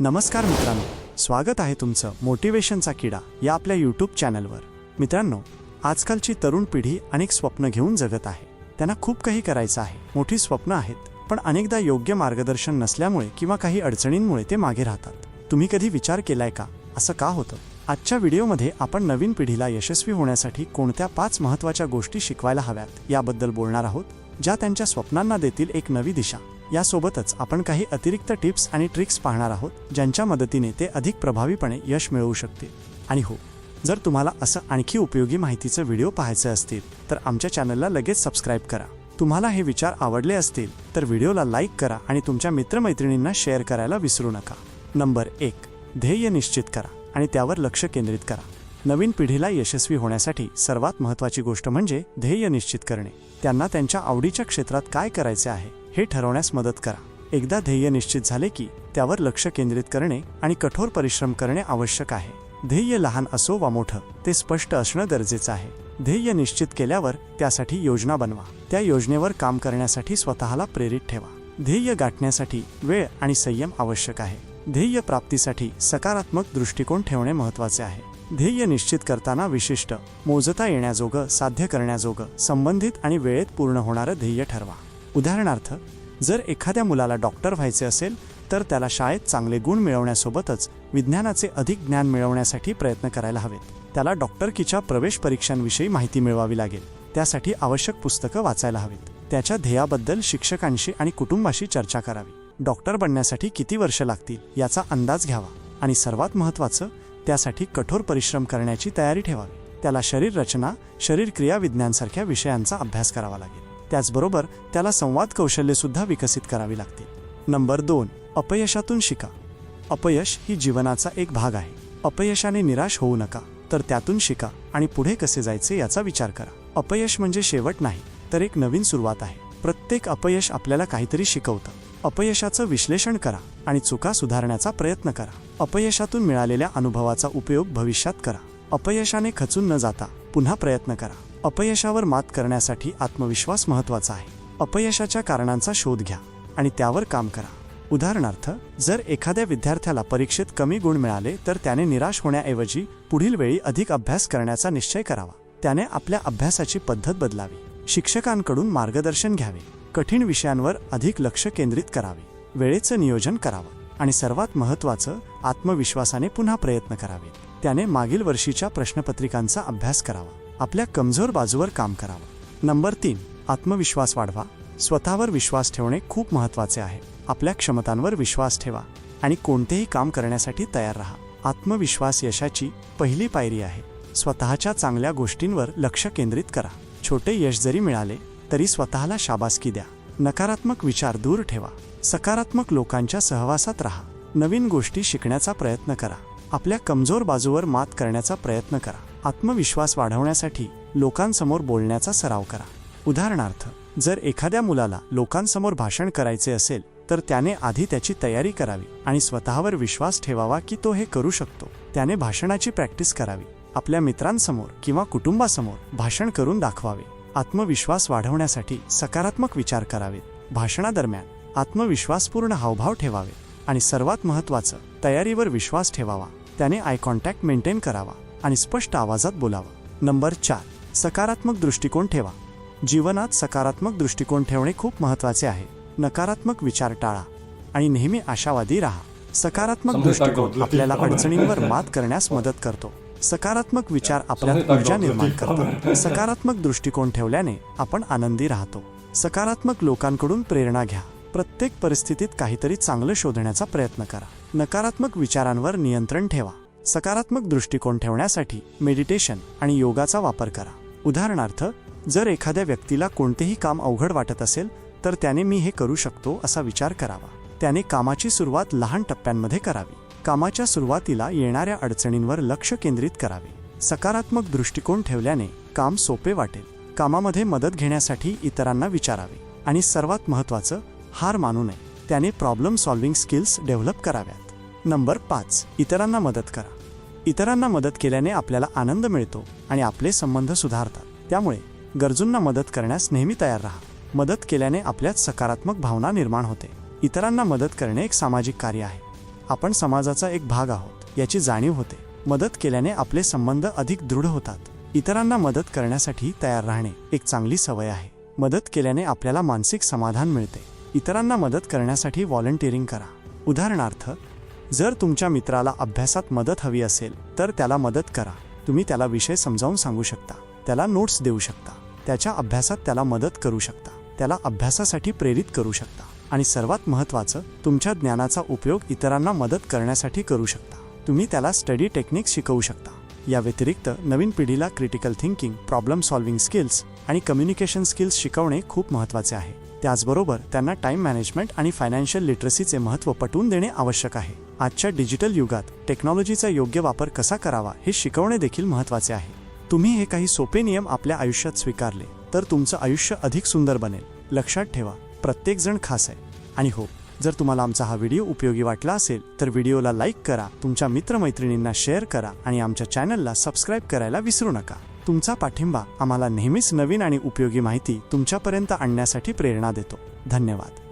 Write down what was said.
नमस्कार मित्रांनो स्वागत आहे तुमचं मोटिवेशनचा किडा या आपल्या यूट्यूब चॅनलवर. मित्रांनो आजकालची तरुण पिढी अनेक स्वप्न घेऊन जगत आहे. त्यांना खूप काही करायचं आहे. मोठी स्वप्न आहेत पण अनेकदा योग्य मार्गदर्शन नसल्यामुळे किंवा काही अडचणींमुळे ते मागे राहतात. तुम्ही कधी विचार केलाय का? असं का होतं? आजच्या व्हिडिओमध्ये आपण नवीन पिढीला यशस्वी होण्यासाठी कोणत्या पाच महत्त्वाच्या गोष्टी शिकवायला हव्यात याबद्दल बोलणार आहोत ज्या त्यांच्या स्वप्नांना देतील एक नवी दिशा. यासोबतच आपण काही अतिरिक्त टिप्स आणि ट्रिक्स पाहणार आहोत ज्यांच्या मदतीने ते अधिक प्रभावीपणे यश मिळवू शकते आणि हो जर तुम्हाला असं आणखी उपयोगी माहितीचं व्हिडिओ पाहायचे असतील तर आमच्या चॅनलला लगेच सबस्क्राईब करा. तुम्हाला हे विचार आवडले असतील तर व्हिडिओला लाईक करा आणि तुमच्या मित्रमैत्रिणींना शेअर करायला विसरू नका. नंबर एक ध्येय निश्चित करा आणि त्यावर लक्ष केंद्रित करा. नवीन पिढीला यशस्वी होण्यासाठी सर्वात महत्त्वाची गोष्ट म्हणजे ध्येय निश्चित करणे. त्यांना त्यांच्या आवडीच्या क्षेत्रात काय करायचे आहे हे ठरवण्यास मदत करा. एकदा ध्येय निश्चित झाले की त्यावर लक्ष केंद्रित करणे आणि कठोर परिश्रम करणे आवश्यक आहे. ध्येय लहान असो वा मोठं ते स्पष्ट असणं गरजेचं आहे. ध्येय निश्चित केल्यावर त्यासाठी योजना बनवा. त्या योजनेवर काम करण्यासाठी स्वतःला प्रेरित ठेवा. ध्येय गाठण्यासाठी वेळ आणि संयम आवश्यक आहे. ध्येय प्राप्तीसाठी सकारात्मक दृष्टिकोन ठेवणे महत्त्वाचे आहे. ध्येय निश्चित करताना विशिष्ट मोजता येण्याजोगं साध्य करण्याजोगं संबंधित आणि वेळेत पूर्ण होणारं ध्येय ठरवा. उदाहरणार्थ जर एखाद्या मुलाला डॉक्टर व्हायचे असेल तर त्याला शाळेत चांगले गुण मिळवण्यासोबतच विज्ञानाचे अधिक ज्ञान मिळवण्यासाठी प्रयत्न करायला हवेत. त्याला डॉक्टरकीच्या प्रवेश परीक्षांविषयी माहिती मिळवावी लागेल. त्यासाठी आवश्यक पुस्तकं वाचायला हवीत. त्याच्या ध्येयाबद्दल शिक्षकांशी आणि कुटुंबाशी चर्चा करावी. डॉक्टर बनण्यासाठी किती वर्ष लागतील याचा अंदाज घ्यावा. आणि सर्वात महत्त्वाचं त्यासाठी कठोर परिश्रम करण्याची तयारी ठेवावी. त्याला शरीर रचना शरीर क्रिया विज्ञानसारख्या विषयांचा अभ्यास करावा लागेल. त्याचबरोबर त्याला संवाद कौशल्य सुद्धा विकसित करावी लागतील नंबर दोन अपयशातून शिका. अपयश ही जीवनाचा एक भाग आहे. अपयशाने निराश होऊ नका तर त्यातून शिका आणि पुढे कसे जायचे याचा विचार करा. अपयश म्हणजे शेवट नाही तर एक नवीन सुरुवात आहे. प्रत्येक अपयश आपल्याला काहीतरी शिकवतं. अपयशाचं विश्लेषण करा आणि चुका सुधारण्याचा प्रयत्न करा. अपयशातून मिळालेल्या अनुभवाचा उपयोग भविष्यात करा. अपयशाने खचून न जाता पुन्हा प्रयत्न करा. अपयशावर मात करण्यासाठी आत्मविश्वास महत्त्वाचा आहे. अपयशाच्या कारणांचा शोध घ्या आणि त्यावर काम करा. उदाहरणार्थ जर एखाद्या विद्यार्थ्याला परीक्षेत कमी गुण मिळाले तर त्याने निराश होण्याऐवजी पुढील वेळी अधिक अभ्यास करण्याचा निश्चय करावा. त्याने आपल्या अभ्यासाची पद्धत बदलावी. शिक्षकांकडून मार्गदर्शन घ्यावे. कठीण विषयांवर अधिक लक्ष केंद्रित करावे. वेळेचं नियोजन करावं. आणि सर्वात महत्त्वाचं आत्मविश्वासाने पुन्हा प्रयत्न करावे त्याने मागील वर्षीच्या प्रश्नपत्रिकांचा अभ्यास करावा. आपल्या कमजोर बाजूवर काम करावं. नंबर तीन आत्मविश्वास वाढवा. स्वतःवर विश्वास ठेवणे खूप महत्त्वाचे आहे. आपल्या क्षमतांवर विश्वास ठेवा आणि कोणतेही काम करण्यासाठी तयार राहा. आत्मविश्वास यशाची पहिली पायरी आहे. स्वतःच्या चांगल्या गोष्टींवर लक्ष केंद्रित करा. छोटे यश जरी मिळाले तरी स्वतःला शाबासकी द्या. नकारात्मक विचार दूर ठेवा. सकारात्मक लोकांच्या सहवासात राहा. नवीन गोष्टी शिकण्याचा प्रयत्न करा. आपल्या कमजोर बाजूवर मात करण्याचा प्रयत्न करा. आत्मविश्वास वाढवण्यासाठी लोकांसमोर बोलण्याचा सराव करा. उदाहरणार्थ जर एखाद्या मुलाला लोकांसमोर भाषण करायचे असेल तर त्याने आधी त्याची तयारी करावी आणि स्वतःवर विश्वास ठेवावा की तो हे करू शकतो. त्याने भाषणाची प्रॅक्टिस करावी. आपल्या मित्रांसमोर किंवा कुटुंबासमोर भाषण करून दाखवावे. आत्मविश्वास वाढवण्यासाठी सकारात्मक विचार करावेत भाषणादरम्यान आत्मविश्वासपूर्ण हावभाव ठेवावे आणि सर्वात महत्त्वाचं तयारीवर विश्वास ठेवावा. त्याने आय कॉन्टॅक्ट मेंटेन करावा. आणि स्पष्ट आवाजात बोलावा. नंबर चार सकारात्मक दृष्टिकोन ठेवा. जीवनात सकारात्मक दृष्टिकोन ठेवणे खूप महत्त्वाचे आहे. नकारात्मक विचार टाळा आणि नेहमी आशावादी राहा. सकारात्मक दृष्टिकोन टाकू. आपल्याला अडचणींवर मात करण्यास मदत करतो. सकारात्मक विचार आपल्यात ऊर्जा. निर्माण करतात सकारात्मक दृष्टिकोन ठेवल्याने आपण आनंदी राहतो. सकारात्मक लोकांकडून प्रेरणा घ्या. प्रत्येक परिस्थितीत काहीतरी चांगलं शोधण्याचा प्रयत्न करा. नकारात्मक विचारांवर नियंत्रण ठेवा. सकारात्मक दृष्टिकोन ठेवण्यासाठी मेडिटेशन आणि योगाचा वापर करा. उदाहरणार्थ जर एखाद्या व्यक्तीला कोणतेही काम अवघड वाटत असेल तर त्याने मी हे करू शकतो असा विचार करावा. त्याने कामाची सुरुवात लहान टप्प्यांमध्ये करावी. कामाच्या सुरुवातीला येणाऱ्या अडचणींवर लक्ष केंद्रित करावे. सकारात्मक दृष्टिकोन ठेवल्याने काम सोपे वाटेल. कामामध्ये मदत घेण्यासाठी इतरांना विचारावे. आणि सर्वात महत्त्वाचं हार मानू नये. त्याने प्रॉब्लेम सॉल्व्हिंग स्किल्स डेव्हलप कराव्यात. नंबर पाच इतरांना मदत करा. इतरांना मदत केल्याने आपल्याला आनंद मिळतो आणि आपले संबंध सुधारतात. त्यामुळे गरजूंना मदत करण्यास नेहमी तयार राहा. मदत केल्याने आपल्यात सकारात्मक भावना निर्माण होते. इतरांना मदत करणे एक सामाजिक कार्य आहे. आपण समाजाचा एक भाग आहोत याची जाणीव होते. मदत केल्याने आपले संबंध अधिक दृढ होतात. इतरांना मदत करण्यासाठी तयार राहणे एक चांगली सवय आहे. मदत केल्याने आपल्याला मानसिक समाधान मिळते. इतरांना मदत करण्यासाठी व्हॉलंटिअरिंग करा. उदाहरणार्थ जर तुमच्या मित्राला अभ्यासात मदत हवी असेल तर त्याला मदत करा. तुम्ही त्याला विषय समजावून सांगू शकता. त्याला नोट्स देऊ शकता. त्याच्या अभ्यासात त्याला मदत करू शकता. त्याला अभ्यासासाठी प्रेरित करू शकता. आणि सर्वात महत्त्वाचं तुमच्या ज्ञानाचा उपयोग इतरांना मदत करण्यासाठी करू शकता. तुम्ही त्याला स्टडी टेक्निक्स शिकवू शकता. या व्यतिरिक्त नवीन पिढीला critical thinking problem solving skills आणि कम्युनिकेशन स्किल्स शिकवणे खूप महत्त्वाचे आहे. त्याचबरोबर त्यांना टाईम मॅनेजमेंट आणि फायनान्शियल लिटरसीचे महत्त्व पटवून देणे आवश्यक आहे. आजच्या डिजिटल युगात टेक्नॉलॉजीचा योग्य वापर कसा करावा हे शिकवणे देखील महत्त्वाचे आहे. तुम्ही हे काही सोपे नियम आपल्या आयुष्यात स्वीकारले तर तुमचं आयुष्य अधिक सुंदर बनेल. लक्षात ठेवा प्रत्येक जण खास आहे. आणि हो जर तुम्हाला आमचा हा व्हिडिओ उपयोगी वाटला असेल तर व्हिडिओला लाईक करा तुमच्या मित्रमैत्रिणींना शेअर करा आणि आमच्या चॅनलला सबस्क्राईब करायला विसरू नका. तुमचा पाठिंबा आम्हाला नेहमीच नवीन आणि उपयोगी माहिती तुमच्यापर्यंत आणण्यासाठी प्रेरणा देतो. धन्यवाद.